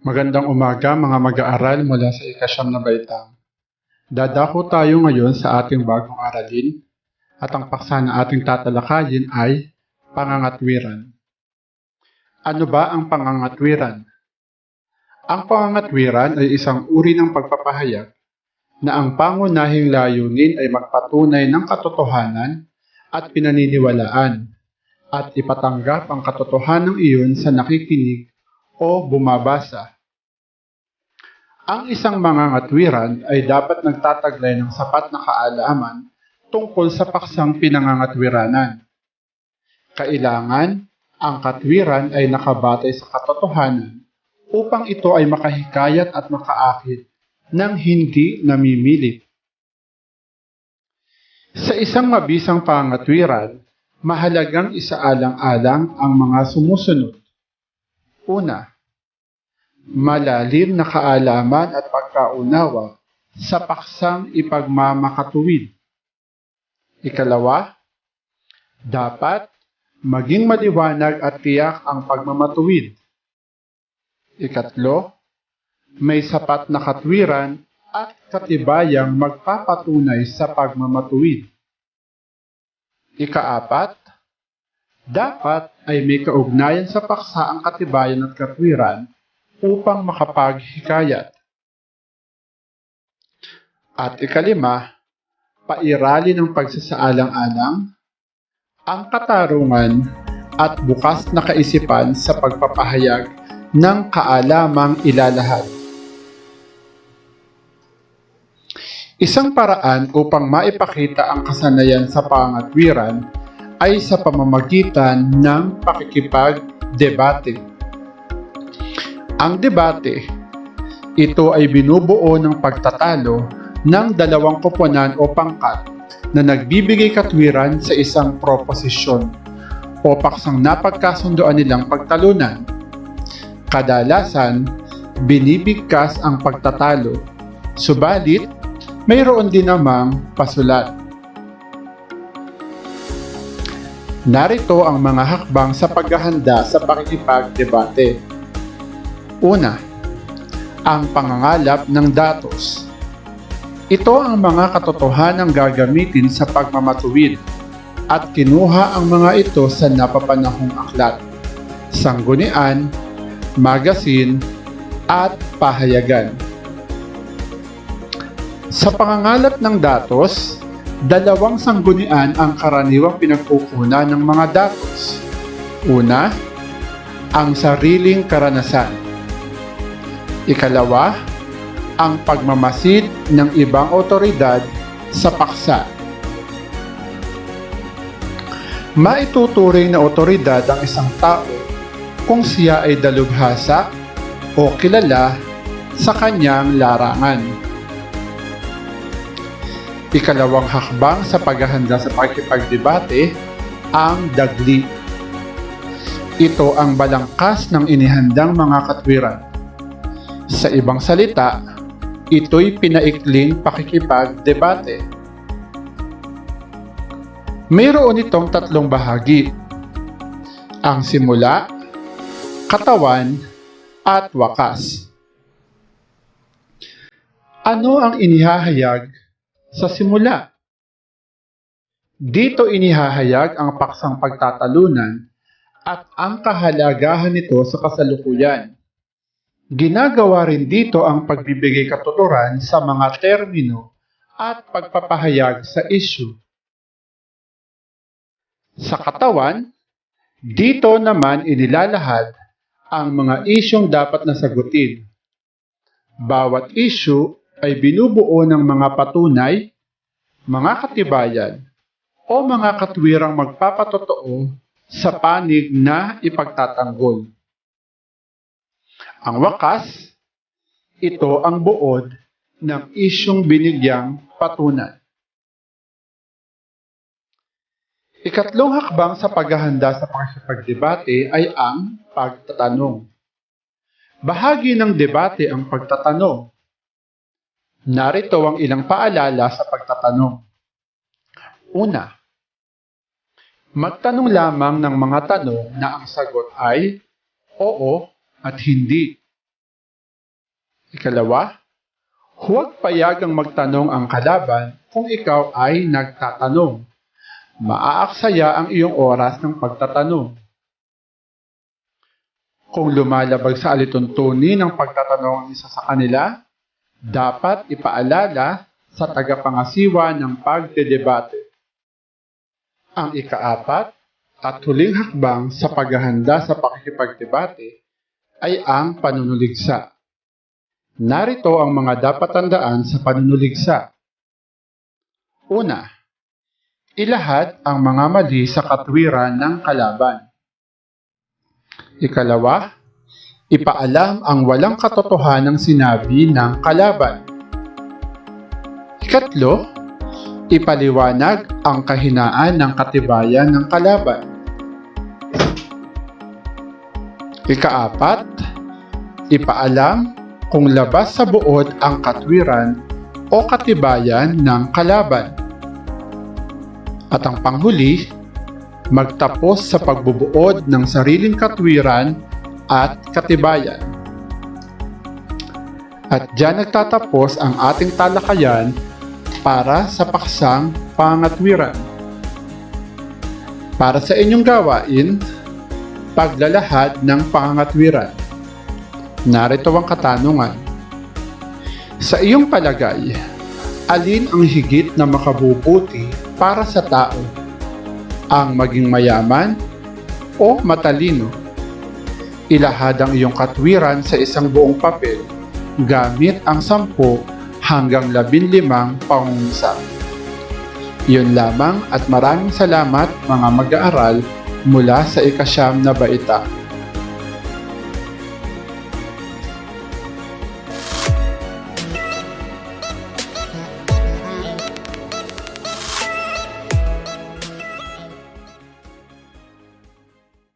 Magandang umaga mga mag-aaral mula sa ikasyam na baitang. Dadako tayo ngayon sa ating bagong aralin at ang paksa na ating tatalakayin ay pangangatwiran. Ano ba ang pangangatwiran? Ang pangangatwiran ay isang uri ng pagpapahayag na ang pangunahing layunin ay magpatunay ng katotohanan at pinaniniwalaan at ipatanggap ang katotohanan iyon sa nakikinig o bumabasa. Ang isang mga ngatwiran ay dapat nagtataglay ng sapat na kaalaman tungkol sa paksang pinangangatwiranan. Kailangan ang katwiran ay nakabatay sa katotohanan upang ito ay makahikayat at makaakit ng hindi namimilit. Sa isang mabisang pangatwiran, mahalagang isaalang-alang ang mga sumusunod. Una, malalim na kaalaman at pagkaunawa sa paksang ipagmamakatuwid. Ikalawa, dapat maging maliwanag at tiyak ang pagmamatuwid. Ikatlo, may sapat na katwiran at katibayang magpapatunay sa pagmamatuwid. Ikaapat, dapat ay may kaugnayan sa paksa ang katibayan at katwiran upang makapaghikayat. At ikalima, pairali ng pagsasaalang-alang, ang katarungan at bukas na kaisipan sa pagpapahayag ng kaalamang ilalahad. Isang paraan upang maipakita ang kasanayan sa pangatwiran ay sa pamamagitan ng pakikipag-debate. Ang debate, ito ay binubuo ng pagtatalo ng dalawang koponan o pangkat na nagbibigay katwiran sa isang proposisyon o paksang napagkasundoan nilang pagtalunan. Kadalasan, binibigkas ang pagtatalo, subalit mayroon din namang pasulat. Narito ang mga hakbang sa paghahanda sa pakikipagdebate. Una, ang pangangalap ng datos. Ito ang mga katotohanang gagamitin sa pagmamatuwid at kinuha ang mga ito sa napapanahong aklat, sanggunian, magasin, at pahayagan. Sa pangangalap ng datos, dalawang sanggunian ang karaniwang pinagkukunan ng mga datos. Una, ang sariling karanasan. Ikalawa, ang pagmamasid ng ibang otoridad sa paksa. Maituturing na otoridad ang isang tao kung siya ay dalubhasa o kilala sa kanyang larangan. Ikalawang hakbang sa paghahanda sa pakikipagdebate ang dagli. Ito ang balangkas ng inihandang mga katwiran. Sa ibang salita, ito'y pinaikling pakikipagdebate. Mayroon itong tatlong bahagi. Ang simula, katawan, at wakas. Ano ang inihahayag sa simula? Dito inihahayag ang paksang pagtatalunan at ang kahalagahan nito sa kasalukuyan. Ginagawa rin dito ang pagbibigay katuturan sa mga termino at pagpapahayag sa issue. Sa katawan, dito naman inilalahad ang mga isyong dapat nasagutin. Bawat issue ay binubuo ng mga patunay, mga katibayan, o mga katwirang magpapatotoo sa panig na ipagtatanggol. Ang wakas, ito ang buod ng isyong binigyang patunan. Ikatlong hakbang sa paghahanda sa pakikipagdebate ay ang pagtatanong. Bahagi ng debate ang pagtatanong. Narito ang ilang paalala sa pagtatanong. Una, magtanong lamang ng mga tanong na ang sagot ay oo at hindi. Ikalawa, huwag payagang magtanong ang kalaban kung ikaw ay nagtatanong. Maaaksaya ang iyong oras ng pagtatanong. Kung lumalabag sa alituntunin ng pagtatanong ang isa sa kanila, dapat ipaalala sa tagapangasiwa ng pagdedebate. Ang ikaapat at huling hakbang sa paghahanda sa pakikipagdebate ay ang panunuligsa. Narito ang mga dapat tandaan sa panunuligsa. Una, ilahat ang mga mali sa katwiran ng kalaban. Ikalawa, ipaalam ang walang katotohanang sinabi ng kalaban. Ikatlo, ipaliwanag ang kahinaan ng katibayan ng kalaban. Ikaapat, ipaalam kung labas sa buod ang katwiran o katibayan ng kalaban. At ang panghuli, magtapos sa pagbubuod ng sariling katwiran at katibayan. At diyan nagtatapos ang ating talakayan para sa paksang pangatwiran. Para sa inyong gawain, paglalahad ng pangangatwiran. Narito ang katanungan. Sa iyong palagay, alin ang higit na makabubuti para sa tao? Ang maging mayaman o matalino? Ilahad ang iyong katwiran sa isang buong papel gamit ang sampu hanggang labinlimang pangungusap. Iyon lamang at maraming salamat mga mag-aaral mula sa ikasyam na baita.